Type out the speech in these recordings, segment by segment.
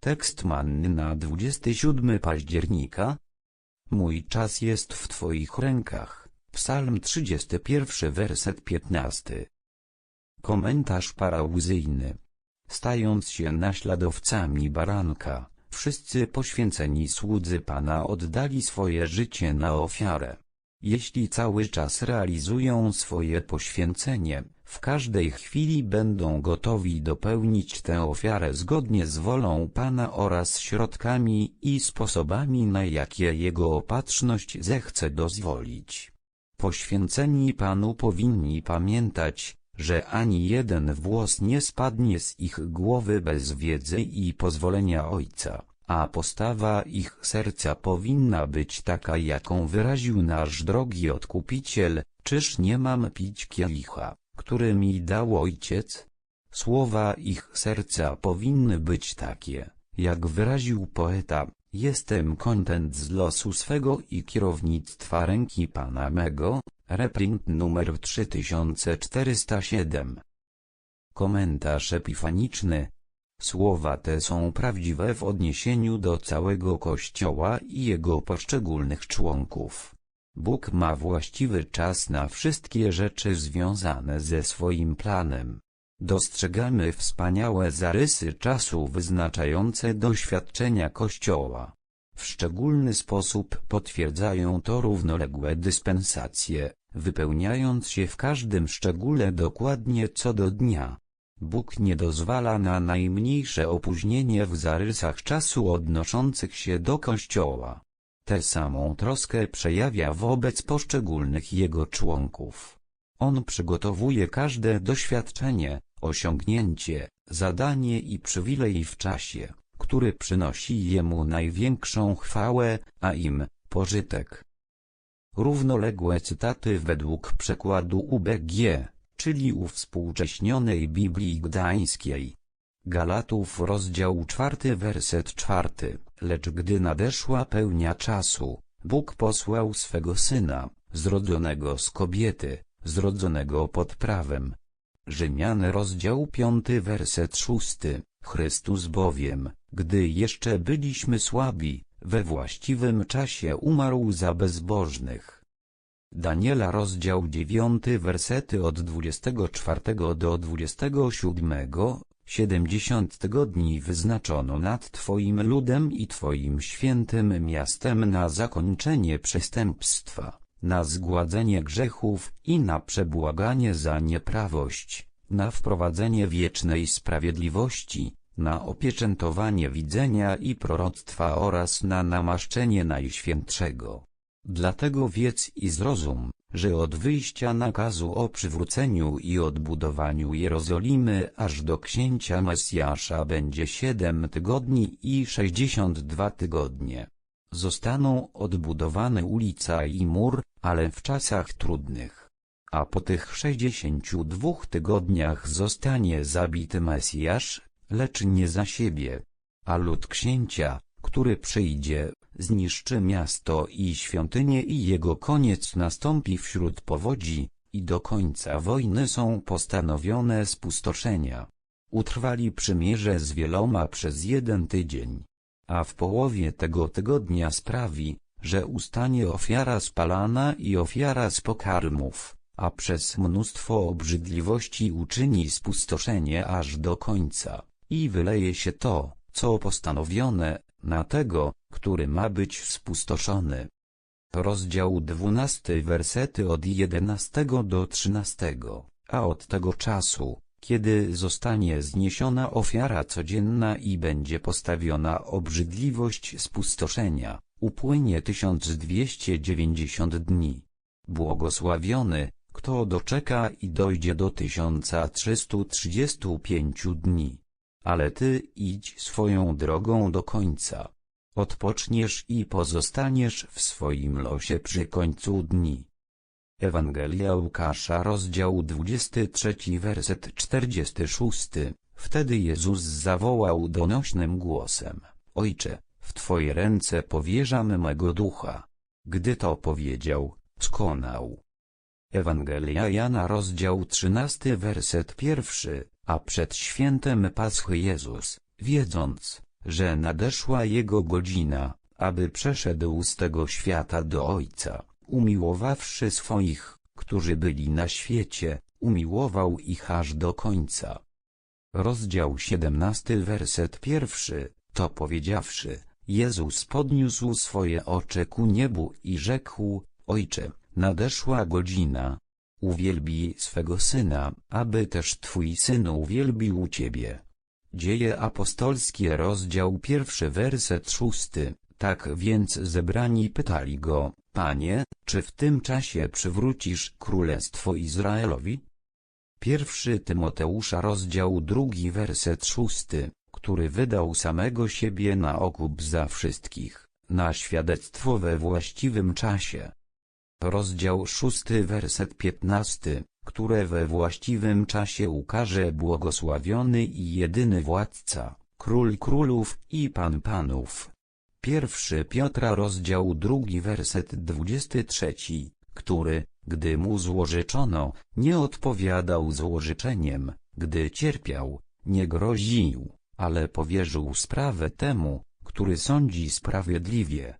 Tekst manny na 27 października. Mój czas jest w Twoich rękach. Psalm 31 werset 15. Komentarz parauzyjny. Stając się naśladowcami baranka, wszyscy poświęceni słudzy Pana oddali swoje życie na ofiarę. Jeśli cały czas realizują swoje poświęcenie, w każdej chwili będą gotowi dopełnić tę ofiarę zgodnie z wolą Pana oraz środkami i sposobami na jakie Jego opatrzność zechce dozwolić. Poświęceni Panu powinni pamiętać, że ani jeden włos nie spadnie z ich głowy bez wiedzy i pozwolenia Ojca, a postawa ich serca powinna być taka jaką wyraził nasz drogi Odkupiciel, czyż nie mam pić kielicha, który mi dał Ojciec? Słowa ich serca powinny być takie, jak wyraził poeta, jestem kontent z losu swego i kierownictwa ręki Pana mego, reprint numer 3407. Komentarz epifaniczny. Słowa te są prawdziwe w odniesieniu do całego Kościoła i jego poszczególnych członków. Bóg ma właściwy czas na wszystkie rzeczy związane ze swoim planem. Dostrzegamy wspaniałe zarysy czasu wyznaczające doświadczenia Kościoła. W szczególny sposób potwierdzają to równoległe dyspensacje, wypełniając się w każdym szczególe dokładnie co do dnia. Bóg nie dozwala na najmniejsze opóźnienie w zarysach czasu odnoszących się do Kościoła. Tę samą troskę przejawia wobec poszczególnych Jego członków. On przygotowuje każde doświadczenie, osiągnięcie, zadanie i przywilej w czasie, który przynosi Jemu największą chwałę, a im pożytek. Równoległe cytaty według przekładu UBG, czyli uwspółcześnionej Biblii Gdańskiej. Galatów rozdział czwarty werset czwarty, lecz gdy nadeszła pełnia czasu, Bóg posłał swego Syna, zrodzonego z kobiety, zrodzonego pod prawem. Rzymian rozdział piąty werset szósty, Chrystus bowiem, gdy jeszcze byliśmy słabi, we właściwym czasie umarł za bezbożnych. Daniela rozdział 9 wersety od 24 do 27, 70 tygodni wyznaczono nad Twoim ludem i Twoim świętym miastem na zakończenie przestępstwa, na zgładzenie grzechów i na przebłaganie za nieprawość, na wprowadzenie wiecznej sprawiedliwości, na opieczętowanie widzenia i proroctwa oraz na namaszczenie Najświętszego. Dlatego wiedz i zrozum, że od wyjścia nakazu o przywróceniu i odbudowaniu Jerozolimy aż do księcia Mesjasza będzie siedem tygodni i sześćdziesiąt dwa tygodnie. Zostaną odbudowane ulica i mur, ale w czasach trudnych. A po tych sześćdziesięciu dwóch tygodniach zostanie zabity Mesjasz, lecz nie za siebie. A lud księcia, który przyjdzie, zniszczy miasto i świątynię i jego koniec nastąpi wśród powodzi, i do końca wojny są postanowione spustoszenia. Utrwali przymierze z wieloma przez jeden tydzień. A w połowie tego tygodnia sprawi, że ustanie ofiara spalana i ofiara z pokarmów, a przez mnóstwo obrzydliwości uczyni spustoszenie aż do końca i wyleje się to, co postanowione, na tego, który ma być spustoszony. Rozdział 12 wersety od 11 do 13, a od tego czasu, kiedy zostanie zniesiona ofiara codzienna i będzie postawiona obrzydliwość spustoszenia, upłynie 1290 dni. Błogosławiony, kto doczeka i dojdzie do 1335 dni ale ty idź swoją drogą do końca. Odpoczniesz i pozostaniesz w swoim losie przy końcu dni. Ewangelia Łukasza rozdział 23 werset 46 Wtedy Jezus zawołał donośnym głosem, Ojcze, w Twoje ręce powierzam mego ducha. Gdy to powiedział, skonał. Ewangelia Jana rozdział 13 werset pierwszy a przed świętem Paschy Jezus, wiedząc, że nadeszła jego godzina, aby przeszedł z tego świata do Ojca, umiłowawszy swoich, którzy byli na świecie, umiłował ich aż do końca. Rozdział 17 werset pierwszy, to powiedziawszy, Jezus podniósł swoje oczy ku niebu i rzekł, Ojcze, nadeszła godzina. Uwielbij swego Syna, aby też Twój Syn uwielbił Ciebie. Dzieje apostolskie rozdział pierwszy werset szósty, tak więc zebrani pytali go, Panie, czy w tym czasie przywrócisz królestwo Izraelowi? Pierwszy Tymoteusza rozdział drugi werset szósty, który wydał samego siebie na okup za wszystkich, na świadectwo we właściwym czasie. Rozdział szósty werset piętnasty, które we właściwym czasie ukaże błogosławiony i jedyny władca, król królów i pan panów. Pierwszy Piotra rozdział drugi werset dwudziesty trzeci, który, gdy mu złożyczono, nie odpowiadał złożyczeniem, gdy cierpiał, nie groził, ale powierzył sprawę temu, który sądzi sprawiedliwie.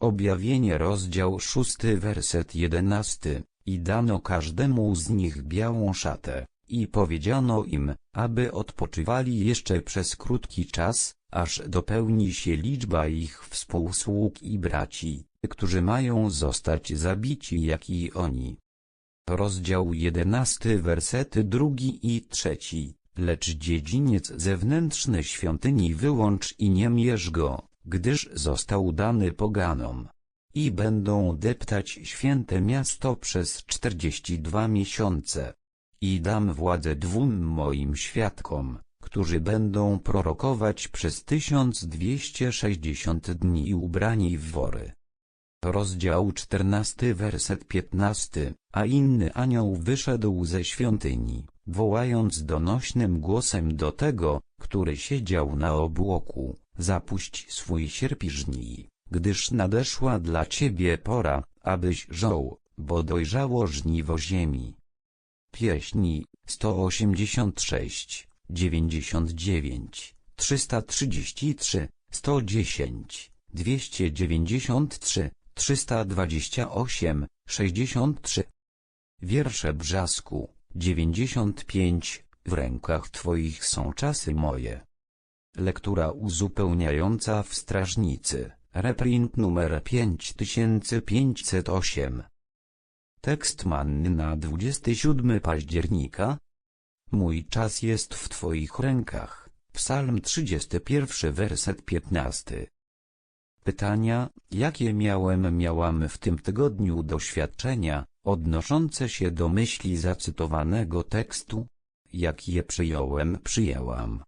Objawienie rozdział szósty werset jedenasty, i dano każdemu z nich białą szatę, i powiedziano im, aby odpoczywali jeszcze przez krótki czas, aż dopełni się liczba ich współsług i braci, którzy mają zostać zabici jak i oni. Rozdział jedenasty wersety drugi i trzeci, lecz dziedziniec zewnętrzny świątyni wyłącz i nie mierz go, gdyż został dany poganom. I będą deptać święte miasto przez czterdzieści dwa miesiące. I dam władzę dwóm moim świadkom, którzy będą prorokować przez tysiąc dwieście sześćdziesiąt dni ubrani w wory. Rozdział czternasty werset piętnasty, a inny anioł wyszedł ze świątyni, wołając donośnym głosem do tego, który siedział na obłoku, zapuść swój sierpiżnij, gdyż nadeszła dla ciebie pora, abyś żął, bo dojrzało żniwo ziemi. Pieśni 186, 99, 333, 110, 293, 328, 63. Wiersze Brzasku, 95, w rękach Twoich są czasy moje. Lektura uzupełniająca w Strażnicy, reprint numer 5508. Tekst manny na 27 października. Mój czas jest w Twoich rękach. Psalm 31 werset 15. Pytania, jakie miałem miałam w tym tygodniu doświadczenia, odnoszące się do myśli zacytowanego tekstu? Jak je przyjąłem przyjęłam.